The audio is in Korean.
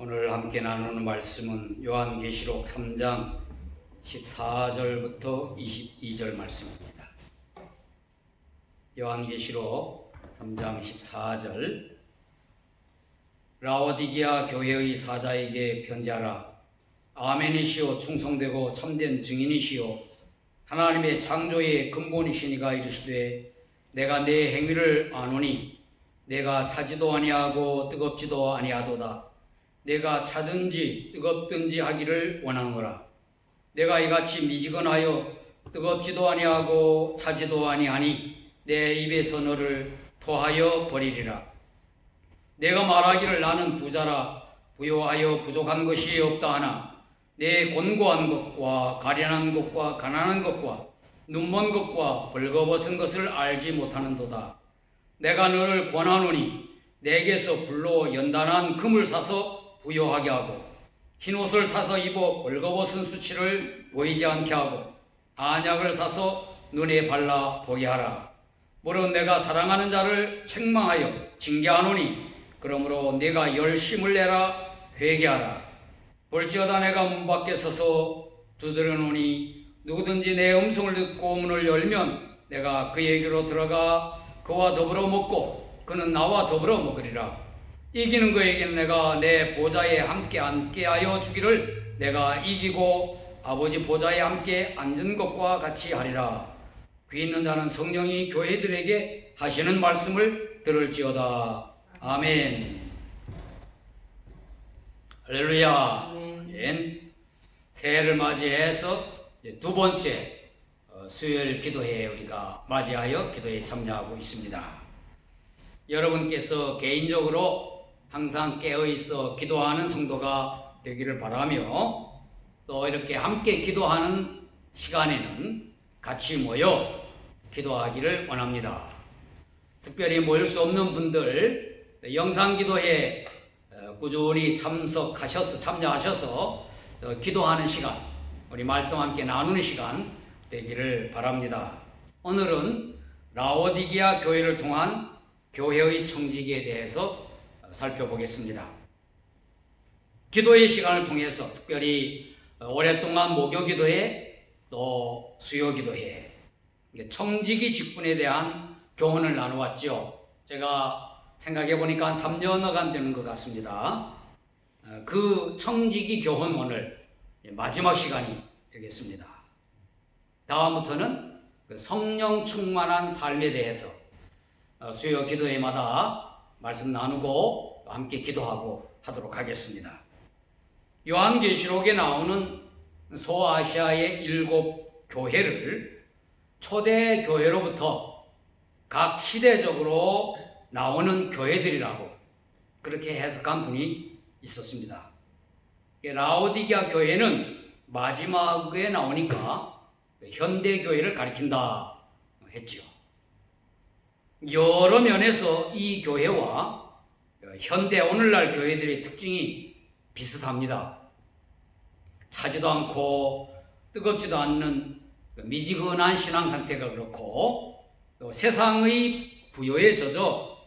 오늘 함께 나누는 말씀은 요한계시록 3장 14절부터 22절 말씀입니다. 요한계시록 3장 14절. 라오디기아 교회의 사자에게 편지하라. 아멘이시오 충성되고 참된 증인이시오. 하나님의 창조의 근본이시니가 이르시되 내가 내 행위를 아노니 내가 차지도 아니하고 뜨겁지도 아니하도다 내가 차든지 뜨겁든지 하기를 원하노라. 내가 이같이 미지근하여 뜨겁지도 아니하고 차지도 아니하니 내 입에서 너를 토하여 버리리라. 내가 말하기를 나는 부자라. 부요하여 부족한 것이 없다 하나. 내 곤고한 것과 가련한 것과 가난한 것과 눈먼 것과 벌거벗은 것을 알지 못하는도다. 내가 너를 권하노니 내게서 불로 연단한 금을 사서 부요하게 하고 흰 옷을 사서 입어 벌거벗은 수치를 보이지 않게 하고 안약을 사서 눈에 발라 보게 하라. 물론 내가 사랑하는 자를 책망하여 징계하노니 그러므로 내가 열심을 내라 회개하라. 볼지어다 내가 문 밖에 서서 두드려노니 누구든지 내 음성을 듣고 문을 열면 내가 그에게로 들어가 그와 더불어 먹고 그는 나와 더불어 먹으리라. 이기는 그에게는 내가 내 보좌에 함께 앉게 하여 주기를 내가 이기고 아버지 보좌에 함께 앉은 것과 같이 하리라. 귀 있는 자는 성령이 교회들에게 하시는 말씀을 들을지어다. 아멘. 할렐루야. 아멘. 새해를 맞이해서 두 번째 어, 수요일 기도회 우리가 맞이하여 기도에 참여하고 있습니다. 여러분께서 개인적으로 항상 깨어 있어 기도하는 성도가 되기를 바라며 또 이렇게 함께 기도하는 시간에는 같이 모여 기도하기를 원합니다. 특별히 모일 수 없는 분들 영상 기도에 어, 꾸준히 참석하셔서 참여하셔서 어, 기도하는 시간, 우리 말씀 함께 나누는 시간 되기를 바랍니다. 오늘은 라오디기아 교회를 통한 교회의 청지기에 대해서 어, 살펴보겠습니다. 기도의 시간을 통해서 특별히 어, 오랫동안 목요 기도회 또 수요 기도회 청지기 직분에 대한 교훈을 나누었죠. 제가 생각해 보니까 한 3년여간 되는 것 같습니다. 어, 그 청지기 교훈 오늘 마지막 시간이 되겠습니다. 다음부터는 그 성령 충만한 삶에 대해서 어, 수요 기도회마다 말씀 나누고 함께 기도하고 하도록 하겠습니다. 요한계시록에 나오는 소아시아의 일곱 교회를 초대 교회로부터 각 시대적으로 나오는 교회들이라고 그렇게 해석한 분이 있었습니다. 라오디게아 교회는 마지막에 나오니까 현대 교회를 가리킨다 했지요. 여러 면에서 이 교회와 현대 오늘날 교회들의 특징이 비슷합니다. 차지도 않고 뜨겁지도 않는 미지근한 신앙 상태가 그렇고 또 세상의 부여에 젖어